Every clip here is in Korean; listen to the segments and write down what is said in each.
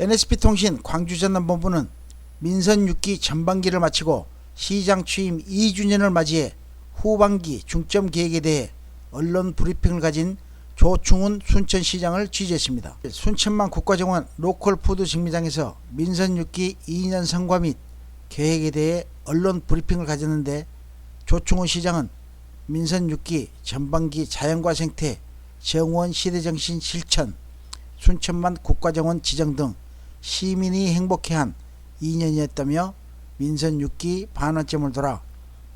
NSP통신 광주전남본부는 민선 6기 전반기를 마치고 시장 취임 2주년을 맞이해 후반기 중점 계획에 대해 언론 브리핑을 가진 조충훈 순천시장을 취재했습니다. 순천만 국가정원 로컬푸드 직미장에서 민선 6기 2년 성과 및 계획에 대해 언론 브리핑을 가졌는데 조충훈 시장은 민선 6기 전반기 자연과 생태, 정원 시대정신 실천, 순천만 국가정원 지정 등 시민이 행복해한 2년이었다며 민선 6기 반환점을 돌아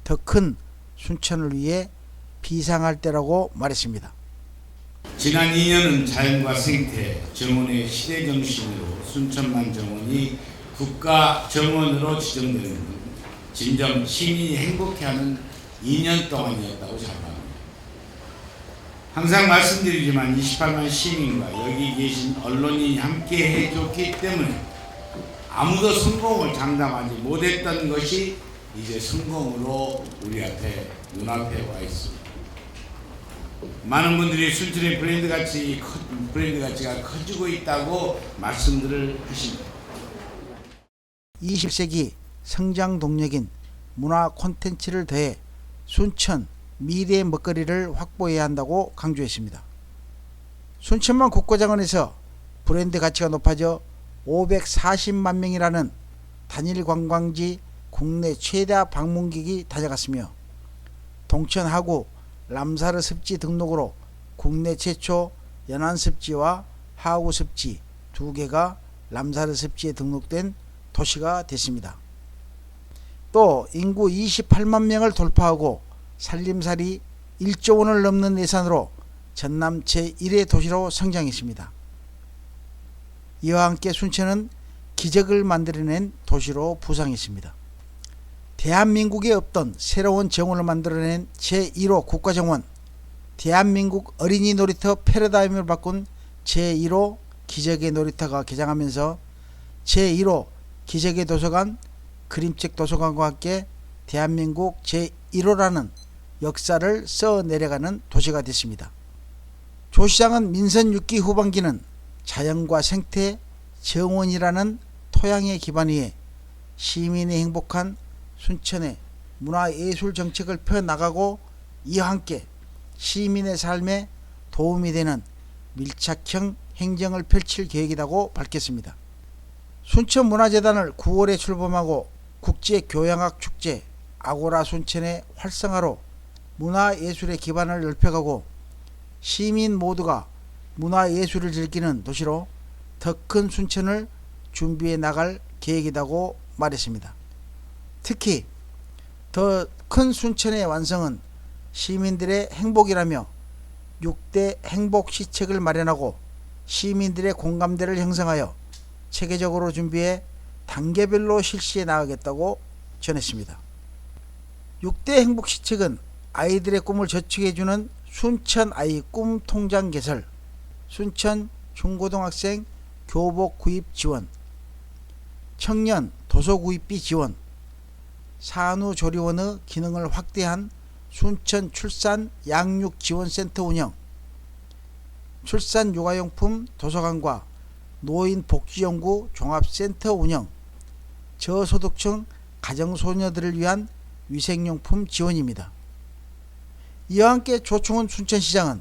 더 큰 순천을 위해 비상할 때라고 말했습니다. 지난 2년은 자연과 생태, 정원의 시대 정신으로 순천만 정원이 국가 정원으로 지정되는 것, 진정 시민이 행복해하는 2년 동안이었다고 생각합니다. 항상 말씀드리지만 28만 시민과 여기 계신 언론인이 함께 해줬기 때문에 아무도 성공을 장담하지 못했던 것이 이제 성공으로 우리 앞에 눈앞에 와 있습니다. 많은 분들이 순천의 브랜드 가치 브랜드 가치가 커지고 있다고 말씀들을 하십니다. 21세기 성장 동력인 문화 콘텐츠를 더해 순천 미래의 먹거리를 확보해야 한다고 강조했습니다. 순천만 국고장원에서 브랜드 가치가 높아져 540만 명이라는 단일 관광지 국내 최다 방문객이 다녀갔으며 동천 하구 람사르 습지 등록으로 국내 최초 연안 습지와 하구 습지 두 개가 람사르 습지에 등록된 도시가 됐습니다. 또 인구 28만 명을 돌파하고 살림살이 1조 원을 넘는 예산으로 전남 제1의 도시로 성장했습니다. 이와 함께 순천은 기적을 만들어낸 도시로 부상했습니다. 대한민국에 없던 새로운 정원을 만들어낸 제1호 국가정원, 대한민국 어린이 놀이터 패러다임을 바꾼 제1호 기적의 놀이터가 개장하면서 제1호 기적의 도서관, 그림책 도서관과 함께 대한민국 제1호라는 역사를 써 내려가는 도시가 됐습니다. 조 시장은 민선 6기 후반기는 자연과 생태, 정원이라는 토양의 기반 위에 시민이 행복한 순천의 문화예술 정책을 펴나가고 이와 함께 시민의 삶에 도움이 되는 밀착형 행정을 펼칠 계획이라고 밝혔습니다. 순천문화재단을 9월에 출범하고 국제교양학 축제 아고라 순천의 활성화로 문화예술의 기반을 넓혀가고 시민 모두가 문화예술을 즐기는 도시로 더 큰 순천을 준비해 나갈 계획이라고 말했습니다. 특히 더 큰 순천의 완성은 시민들의 행복이라며 6대 행복 시책을 마련하고 시민들의 공감대를 형성하여 체계적으로 준비해 단계별로 실시해 나가겠다고 전했습니다. 6대 행복 시책은 아이들의 꿈을 저축해주는 순천 아이 꿈 통장 개설, 순천 중고등학생 교복 구입 지원, 청년 도서 구입비 지원, 산후조리원의 기능을 확대한 순천 출산 양육 지원센터 운영, 출산 육아용품 도서관과 노인 복지연구 종합센터 운영, 저소득층 가정소녀들을 위한 위생용품 지원입니다. 이와 함께 조충훈 순천시장은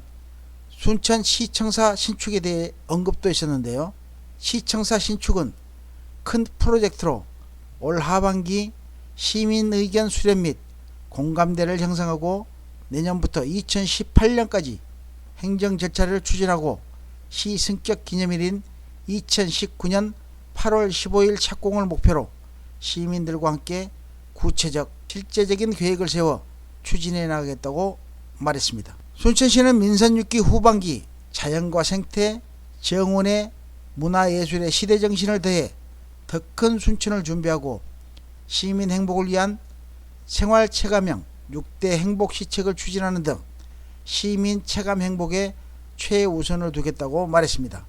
순천시청사 신축에 대해 언급도 있었는데요. 시청사 신축은 큰 프로젝트로 올 하반기 시민 의견 수렴 및 공감대를 형성하고 내년부터 2018년까지 행정 절차를 추진하고 시 승격 기념일인 2019년 8월 15일 착공을 목표로 시민들과 함께 구체적 실제적인 계획을 세워 추진해 나가겠다고 말했습니다. 순천시는 민선 6기 후반기 자연과 생태, 정원의 문화예술의 시대정신을 더해 더 큰 순천을 준비하고 시민 행복을 위한 생활 체감형 6대 행복 시책을 추진하는 등 시민 체감 행복에 최우선을 두겠다고 말했습니다.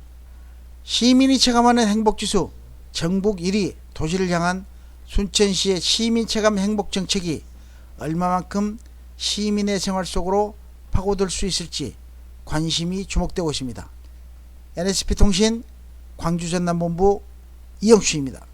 시민이 체감하는 행복 지수 전국 1위 도시를 향한 순천시의 시민 체감 행복 정책이 얼마만큼 시민의 생활 속으로 파고들 수 있을지 관심이 주목되고 있습니다. NSP 통신 광주 전남본부 이영춘입니다.